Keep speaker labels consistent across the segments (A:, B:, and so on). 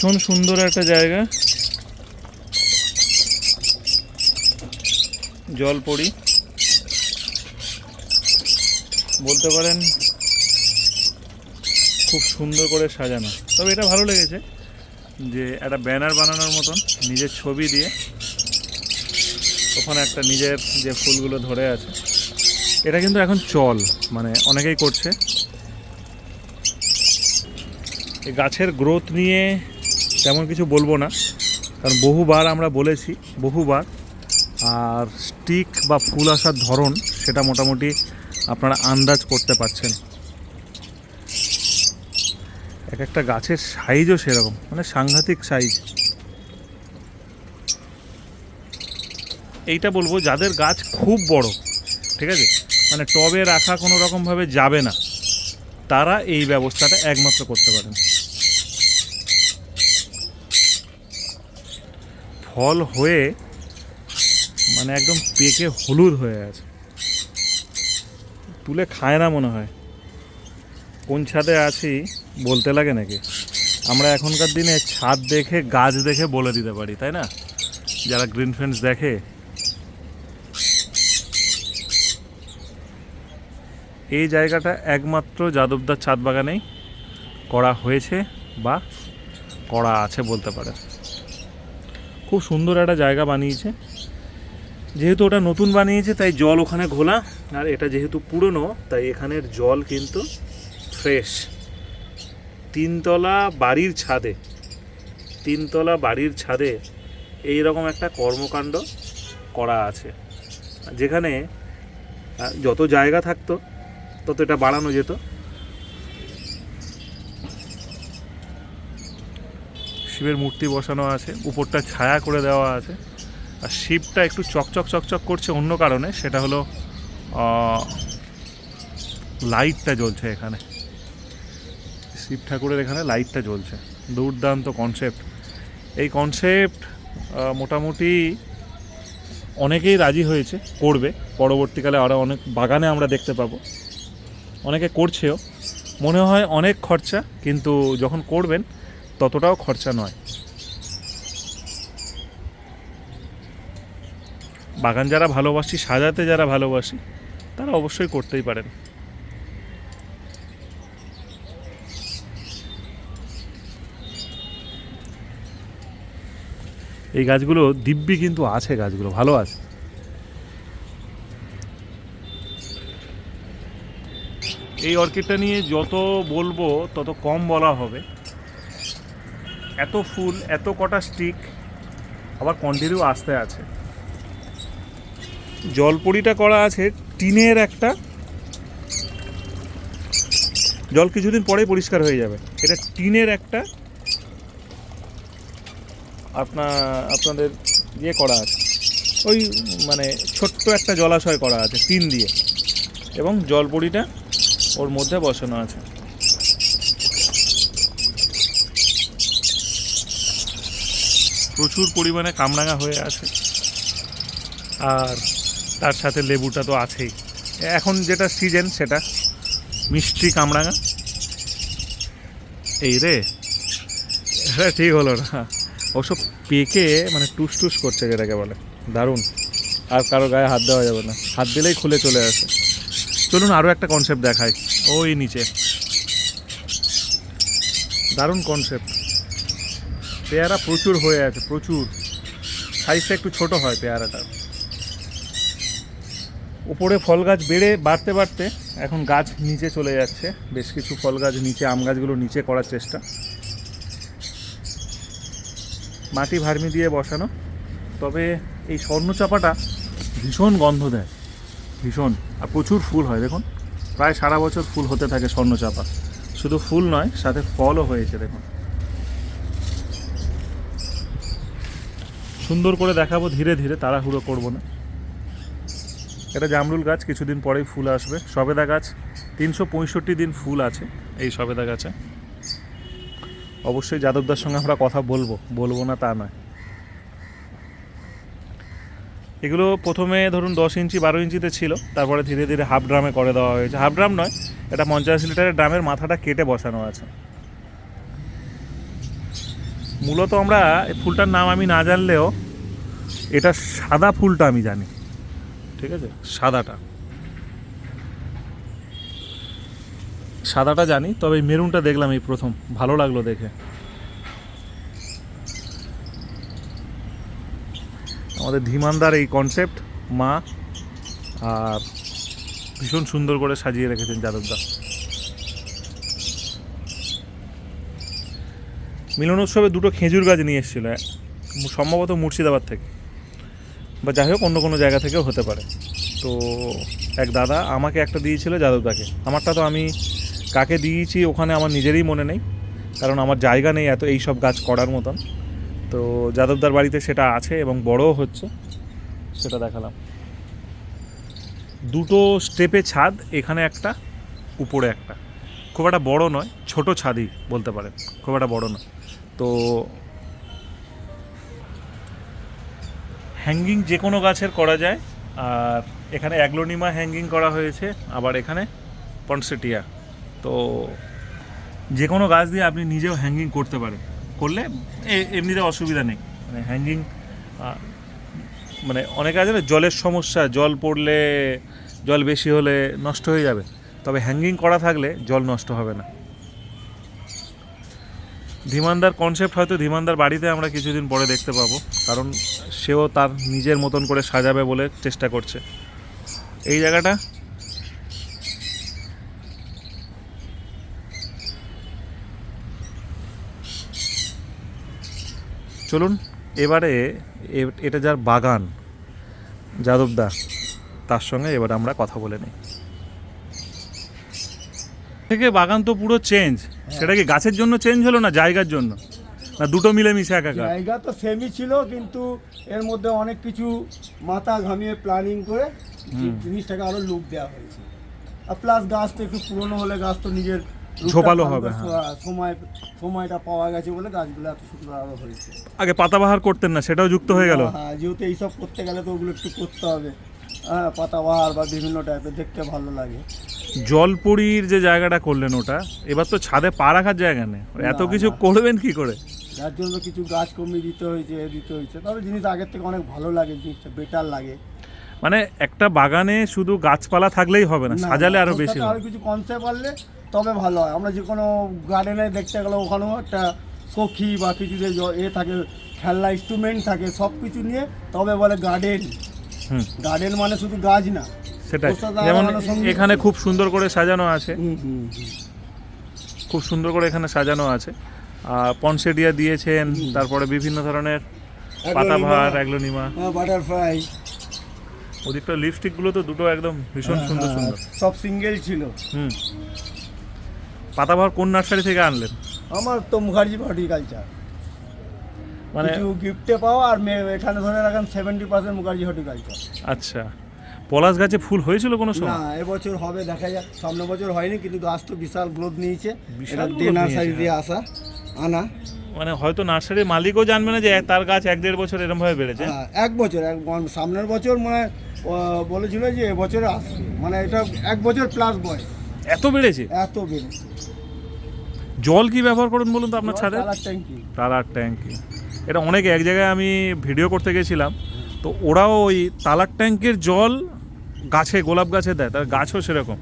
A: ভীষণ সুন্দর একটা জায়গা। জল পড়ি। বলতে পারেন খুব সুন্দর করে সাজানো। তবে এটা ভালো লেগেছে যে একটা ব্যানার বানানোর মতন নিজের ছবি দিয়ে ওখানে একটা নিজের যে ফুলগুলো ধরে আছে। এটা কিন্তু এখন চল মানে অনেকেই করছে। এই গাছের গ্রোথ নিয়ে তেমন কিছু বলব না। কারণ বহুবার আমরা বলেছি, বহুবার। আর স্টিক বা ফুল আসার ধরন সেটা মোটামুটি আপনারা আন্দাজ করতে পারছেন। এক একটা গাছের সাইজও সেরকম মানে সাংঘাতিক সাইজ এইটা বলব, যাদের গাছ খুব বড়, ঠিক আছে? মানে টবে রাখা কোনো রকমভাবে যাবে না। তারা এই ব্যবস্থাটা একমাত্র করতে পারেন। ফল হয়ে মানে একদম পেকে হলুদ হয়ে আছে। তুলে খায় না মনে হয়। কোন ছাদে আছি বলতে লাগে নাকি? আমরা এখনকার দিনে ছাদ দেখে, গাছ দেখে বলে দিতে পারি, তাই না? যারা গ্রিন ফ্রেন্ডস দেখে। এই জায়গাটা একমাত্র যাদবদার ছাদ বাগানেই করা হয়েছে বা করা আছে বলতে পারে খুব সুন্দর একটা জায়গা বানিয়েছে। যেহেতু ওটা নতুন বানিয়েছে, তাই জল ওখানে ঘোলা। আর এটা যেহেতু পুরনো, তাই এখানের জল কিন্তু ফ্রেশ। তিনতলা বাড়ির ছাদে, তিনতলা বাড়ির ছাদে এই রকম একটা কর্মকাণ্ড করা আছে। যেখানে যত জায়গা থাকতো, তত এটা বাড়ানো যেত। শিবের মূর্তি বসানো আছে, উপরটা ছায়া করে দেওয়া আছে, আর শিবটা একটু চকচক চকচক করছে অন্য কারণে, সেটা হলো লাইটটা জ্বলছে এখানে। শিব ঠাকুরের এখানে লাইটটা জ্বলছে, দুর্দান্ত কনসেপ্ট এই কনসেপ্ট মোটামুটি অনেকেই রাজি হয়েছে, করবে, পরবর্তীকালে আরও অনেক বাগানে আমরা দেখতে পাবো। অনেকে করছেও, মনে হয় অনেক খরচা, কিন্তু যখন করবেন ততটাও খরচা নয়। বাগান যারা ভালোবাসি, সাজাতে যারা ভালোবাসি, তারা অবশ্যই করতেই পারেন। এই গাছগুলো দিব্যি কিন্তু আছে গাছগুলো, ভালো আছে। এই অর্কিডটা নিয়ে যত বলব, তত কম বলা হবে। এত ফুল, এত কটা স্টিক, আবার কন্টিনিউ আসতে আছে। জলপড়িটা করা আছে টিনের একটা। জল কিছুদিন পরেই পরিষ্কার হয়ে যাবে। এটা টিনের একটা। আপনার আপনাদের ইয়ে করা আছে। ওই মানে ছোট্ট একটা জলাশয় করা আছে টিন দিয়ে। এবং জলপড়িটা ওর মধ্যে বসানো আছে। প্রচুর পরিমাণে কামরাঙা হয়ে আছে। আর তার সাথে লেবুটা তো আছেই। এখন যেটা সিজন সেটা মিষ্টি কামরাঙা। এই রে, এটা ঠিক হলো না। ওসব পেকে মানে টুস টুস করছে যেটাকে বলে। দারুণ। আর কারও গায়ে হাত দেওয়া যাবে না। হাত দিলেই খুলে চলে আসে। চলুন আরও একটা কনসেপ্ট দেখাই। ওই নিচে। দারুণ কনসেপ্ট পেয়ারা প্রচুর হয়ে আছে, প্রচুর। সাইজটা একটু ছোট হয় পেয়ারাটা। উপরে ফল গাছ বেড়ে বাড়তে বাড়তে এখন গাছ নিচে চলে যাচ্ছে। বেশ কিছু ফল গাছ নিচে, আম গাছগুলো নিচে করার চেষ্টা। মাটি ভার্মি দিয়ে বসানো। তবে এই স্বর্ণচাপাটা ভীষণ গন্ধ দেয়। ভীষণ। আর প্রচুর ফুল হয়, দেখুন। প্রায় সারা বছর ফুল হতে থাকে স্বর্ণচাপা। শুধু ফুল নয়, সাথে ফলও হয়েছে, দেখুন। সুন্দর করে দেখাবো ধীরে ধীরে, তাড়াহুড়ো করব না। এটা জামরুল গাছ, কিছুদিন পরেই ফুল আসবে। সবেদা গাছ, তিনশো পঁয়ষট্টি দিন ফুল আছে এই সবেদা গাছে। অবশ্যই যাদবদার সঙ্গে আমরা কথা বলব বলব না তা নয়। এগুলো প্রথমে ধরুন দশ ইঞ্চি, বারো ইঞ্চিতে ছিল, তারপরে ধীরে ধীরে হাফ ড্রামে করে দেওয়া হয়েছে। হাফ ড্রাম নয়, এটা পঞ্চাশ লিটারের ড্রামের মাথাটা কেটে বসানো আছে। মূলত আমরা ফুলটার নাম আমি না জানলেও এটা সাদা ফুলটা আমি জানি। ঠিক আছে? সাদাটা। সাদাটা জানি, তবে এই মেরুনটা দেখলাম এই প্রথম। ভালো লাগল দেখে। আমাদের ধীমানদার এই কনসেপ্ট মা, আর ভীষণ সুন্দর করে সাজিয়ে রেখেছেন যাদবদা। মিলন উৎসবে দুটো খেজুর গাছ নিয়ে এসেছিল সম্ভবত মুর্শিদাবাদ থেকে। বা যাই হোক, অন্য কোনো জায়গা থেকেও হতে পারে। তো এক দাদা আমাকে একটা দিয়েছিল যাদবদাকে আমারটা তো আমি কাকে দিয়েছি ওখানে আমার নিজেরই মনে নেই, কারণ আমার জায়গা নেই এত এই সব গাছ করার মতন। তো যাদবদার বাড়িতে সেটা আছে এবং বড়ও হচ্ছে, সেটা দেখালাম। দুটো স্টেপে ছাদ, এখানে একটা, উপরে একটা। খুব একটা বড় নয়, ছোট ছাদই বলতে পারেন। খুব একটা বড় নয়। তো হ্যাঙ্গিং যে কোনো গাছের করা যায়। আর এখানে অ্যাগ্লোনিমা হ্যাঙ্গিং করা হয়েছে, আবার এখানে পনসেটিয়া তো যে কোনো গাছ দিয়ে আপনি নিজেও হ্যাঙ্গিং করতে পারেন। করলে এমনিতে অসুবিধা নেই। মানে হ্যাঙ্গিং মানে অনেক আছে না, জলের সমস্যা, জল পড়লে, জল বেশি হলে নষ্ট হয়ে যাবে। তবে হ্যাঙ্গিং করা থাকলে জল নষ্ট হবে না। ধীমানদার কনসেপ্ট হয়তো ধীমানদার বাড়িতে আমরা কিছুদিন পরে দেখতে পাবো, কারণ সেও তার নিজের মতন করে সাজাবে বলে চেষ্টা করছে। এই জায়গাটা? চলুন, এবারে এটা যার বাগান, যাদবদা, তার সঙ্গে এবার আমরা কথা বলে নিই। থেকে বাগান তো পুরো চেঞ্জ সেটা কি গাছের জন্য চেঞ্জ হলো না জায়গার জন্য? না দুটো মিলেমিশে একাকার
B: জায়গা তো সেমই ছিল কিন্তু এর মধ্যে অনেক কিছু মাথা ঘামিয়ে প্ল্যানিং করে জিনিসটাকে আরও লুক দেওয়া হয়েছে। আর প্লাস গাছ তো একটু পুরনো হলে গাছ তো নিজের
A: ঝোপালো হবে, হ্যাঁ।
B: সময় সময়টা পাওয়া গেছে বলে গাছগুলো এত সুন্দর আরও হয়েছে।
A: আগে পাতাবাহার করতেন না সেটাও যুক্ত হয়ে গেল।
B: হ্যাঁ যেহেতু এইসব করতে গেলে তো ওগুলো একটু করতে হবে। হ্যাঁ পাতাবাহার বা বিভিন্ন টাইপের দেখতে ভালো লাগে।
A: জলপুরির যে জায়গাটা করলেন ওটা এবার তো ছাদে পা রাখার জায়গা নেই। এত কিছু করবেন কি করে?
B: যার জন্য কিছু গাছ কমিয়ে দিতে হয়েছে দিতে হয়েছে। তবে জিনিস আগের থেকে অনেক ভালো লাগে জিনিসটা বেটার লাগে।
A: মানে একটা বাগানে শুধু গাছপালা থাকলেই হবে না সাজালে
B: আরও
A: বেশি আরও
B: কিছু কনসেপ্ট আনলে তবে ভালো হয়। আমরা যে কোনো গার্ডেনে দেখতে গেলে ওখানেও একটা সখী বা কিছু যে এ থাকে খেলনা ইনস্ট্রুমেন্ট থাকে সব কিছু নিয়ে তবে বলে গার্ডেন গার্ডেন মানে শুধু গাছ না
A: সেটাই। যেমন এখানে খুব সুন্দর করে সাজানো আছে। খুব সুন্দর করে এখানে সাজানো আছে। আর পনসেডিয়া দিয়েছেন তারপরে বিভিন্ন ধরনের পাতাভার অ্যাগ্লোনিমা।
B: হ্যাঁ বাটারফ্লাই।
A: ওদিকটা লিপস্টিকগুলো তো দুটো একদম ভীষণ সুন্দর সুন্দর।
B: সব সিঙ্গেল ছিল।
A: হুম। পাতাভার কোন নার্সারি থেকে আনলেন?
B: আমার তো মুখার্জি হর্টিকালচার
A: মানে
B: গিফটে পাওয়া আর এখানে ধরে রাখেন সেভেন্টি পার্সেন্ট মুখার্জি হর্টিকালচার
A: আচ্ছা। পলাশ গাছে ফুল হয়েছিল কোনো
B: না
A: সময়
B: এবছর হবে দেখা যাক। সামনে বছর হয়নি কিন্তু গাছ তো বিশাল গ্রোথ নিয়েছে। এটা নার্সারি দিয়ে আসা আনা।
A: মানে হয়তো নার্সারির মালিকও জানবে না যে তার গাছ এক দেড় বছর এরকম ভাবে বেড়েছে।
B: হ্যাঁ, এক বছর এক সামনের বছর মানে বলেছিল যে এবছরে আসবে। মানে এটা এক বছর প্লাস বয়স।
A: এত বেড়েছে?
B: এত বেড়েছে।
A: জল কি ব্যবহার করুন বলুন তো আপনার ছাদে?
B: ট্যাঙ্কি।
A: তালার ট্যাঙ্কি। এটা অনেক এক জায়গায় আমি ভিডিও করতে গেছিলাম তো ওরাও ওই তালার ট্যাঙ্কের জল গাছে গোলাপ গাছে দেয় তার গাছও সেরকম।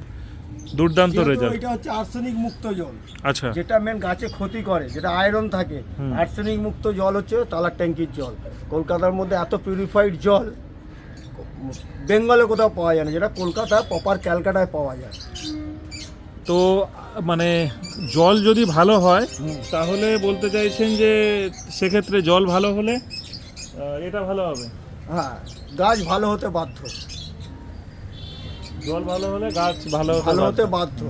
A: দুর্দান্ত রেজাল্ট
B: এটা হচ্ছে আর্সেনিক মুক্ত জল।
A: আচ্ছা।
B: যেটা মেন গাছে ক্ষতি করে যেটা আয়রন থাকে আর্সেনিক মুক্ত জল হচ্ছে তালার ট্যাঙ্কির জল। কলকাতার মধ্যে এত পিউরিফাইড জল বেঙ্গলে কোথাও পাওয়া যায় না যেটা কলকাতা প্রপার ক্যালকাটায় পাওয়া যায়।
A: তো মানে জল যদি ভালো হয় তাহলে বলতে চাইছেন যে সেক্ষেত্রে জল ভালো হলে এটা ভালো হবে?
B: হ্যাঁ গাছ ভালো হতে বাধ্য।
A: জল ভালো হলে গাছ ভালো
B: ভালো হতে বাধ্য।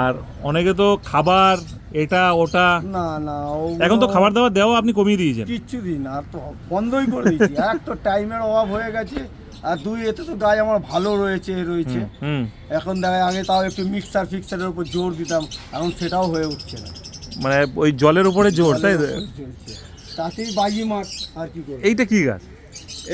A: আর অনেকে তো খাবার এটা ওটা
B: না না
A: এখন তো খাবার দাবার দেওয়া আপনি কমিয়ে দিয়েছেন।
B: কিচ্ছু দিন আর তো বন্ধই করে দিচ্ছি। এক তো টাইমের অভাব হয়ে গেছে আর দুই এতে তো গাছ আমার ভালো রয়েছে রয়েছে। এখন দেখা আগে তাও একটু মিক্সার ফিক্সারের উপর জোর দিতাম এখন সেটাও হয়ে উঠছে না।
A: মানে ওই জলের উপরে জোর তাই।
B: তাতেই বাজি মাঠ আর কি করে
A: এইটা কি গাছ?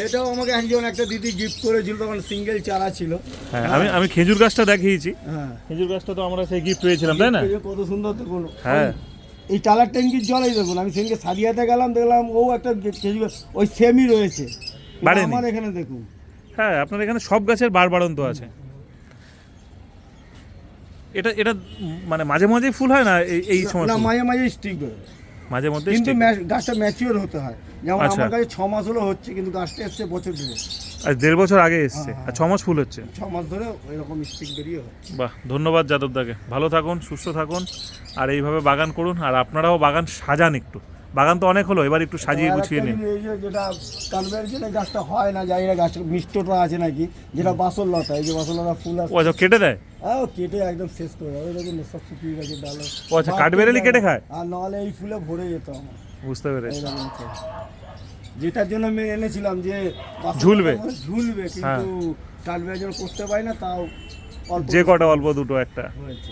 B: এটাও আমাকে একজন একটা দিদি গিফট করেছিল তখন সিঙ্গেল চারা ছিল।
A: হ্যাঁ আমি আমি খেজুর গাছটা দেখিয়েছি।
B: হ্যাঁ।
A: খেজুর গাছটা তো আমরা সেই গিফট পেয়েছিলাম তাই না?
B: কত সুন্দর তো দেখুন।
A: হ্যাঁ।
B: এই টালার ট্যাঙ্কির জলই দেখুন আমি সেদিনকে সাদিয়াতে গেলাম দেখলাম ও একটা খেজুর ওই সেমই রয়েছে। আমার এখানে দেখুন।
A: হ্যাঁ আপনার এখানে সব গাছের বার বাড়ন্ত আছে। এটা এটা মানে মাঝে মাঝে ফুল হয় না এই সময়
B: না মাঝে মাঝে স্টিক বেরোয়।
A: মাঝে মধ্যে
B: কিন্তু গাছটা ম্যাচিওর হতে হয়। যেমন
A: আচ্ছা।
B: আমার কাছে ছ মাস হলো হচ্ছে কিন্তু গাছটা এসছে বছর ধরে
A: আর দেড় বছর আগে এসছে।
B: হ্যাঁ,
A: আর ছ মাস ফুল হচ্ছে।
B: ছ মাস ধরে এরকম স্টিক বেরিয়ে হচ্ছে।
A: বাহ ধন্যবাদ যাদবদাকে। ভালো থাকুন সুস্থ থাকুন আর এইভাবে বাগান করুন আর আপনারাও বাগান সাজান একটু। বাগান তো অনেক হলো এবার একটু সাজিয়ে গুছিয়ে নিন।
B: এই যে যেটা জন্য গাছটা হয় না জানি না গাছটা মিষ্টটা আছে নাকি যেটা বাসর লতা এই যে বাসর লতা ফুল আছে
A: আচ্ছা কেটে দেয়?
B: হ্যাঁ কেটে একদম শেষ করে দেবে দেখুন সব শুকিয়ে গেছে ডাল।
A: ও আচ্ছা, কাঠবেড়ালি কেটে খায়?
B: আর নাহলে এই ফুলে ভরে যেত আমার।
A: বুঝতে পেরেছি।
B: যেটার জন্য আমি এনেছিলাম যে
A: ঝুলবে।
B: ঝুলবে কিন্তু কাঠবেড়ার জন্য করতে পারি না তাও
A: যে কটা অল্প দুটো একটা।
B: হয়েছে।